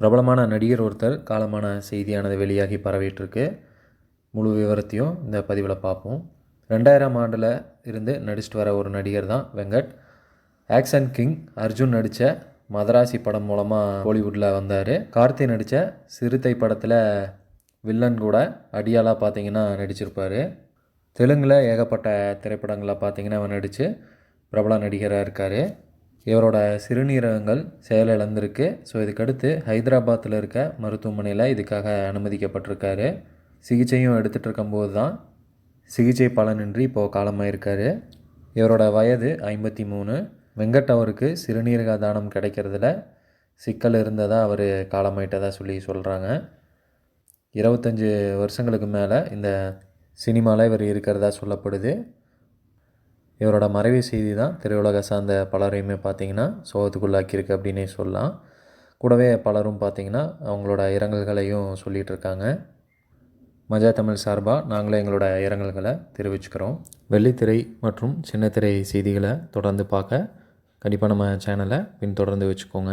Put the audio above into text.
பிரபலமான நடிகர் ஒருத்தர் காலமான செய்தியானது வெளியாகி பரவிட்டுருக்கு. முழு விவரத்தையும் இந்த பதிவில் பார்ப்போம். ரெண்டாயிரம் ஆண்டில் இருந்து நடிச்சிட்டு வர ஒரு நடிகர் தான் வெங்கட். ஆக்ஷன் கிங் அர்ஜுன் நடித்த மதராசி படம் மூலமாக ஹாலிவுட்டில் வந்தார். கார்த்தி நடித்த சிறுத்தை படத்தில் வில்லன் கூட அடியாலாக பார்த்தீங்கன்னா நடிச்சிருப்பார். தெலுங்கில் ஏகப்பட்ட திரைப்படங்களில் பார்த்தீங்கன்னா அவன் நடித்து பிரபல நடிகராக இருக்கார். இவரோட சிறுநீரகங்கள் செயலிழந்திருக்கு. ஸோ இதுக்கடுத்து ஹைதராபாத்தில் இருக்க மருத்துவமனையில் இதுக்காக அனுமதிக்கப்பட்டிருக்காரு. சிகிச்சையும் எடுத்துகிட்டு இருக்கும்போது தான் சிகிச்சை பலனின்றி இப்போது காலமாயிருக்காரு. இவரோட வயது ஐம்பத்தி மூணு வெங்கட் அவருக்கு சிறுநீரக தானம் கிடைக்கிறதுல சிக்கல் இருந்ததாக அவர் காலமாயிட்டதாக சொல்லி சொல்கிறாங்க இருபத்தஞ்சி வருஷங்களுக்கு மேலே இந்த சினிமாவில் இவர் இருக்கிறதா சொல்லப்படுது. இவரோட மறைவு செய்தி தான் திரையுலக சார்ந்த பலரையுமே பார்த்தீங்கன்னா சோகத்துக்குள்ளாக்கியிருக்கு அப்படின்னே சொல்லலாம். கூடவே பலரும் பார்த்தீங்கன்னா அவங்களோட இரங்கல்களையும் சொல்லிகிட்டு இருக்காங்க. மஜா தமிழ் சார்பாக நாங்களே எங்களோட இரங்கல்களை தெரிவிச்சுக்கிறோம். வெள்ளித்திரை மற்றும் சின்னத்திரை செய்திகளை தொடர்ந்து பார்க்க கண்டிப்பாக நம்ம சேனலை பின்தொடர்ந்து வச்சுக்கோங்க.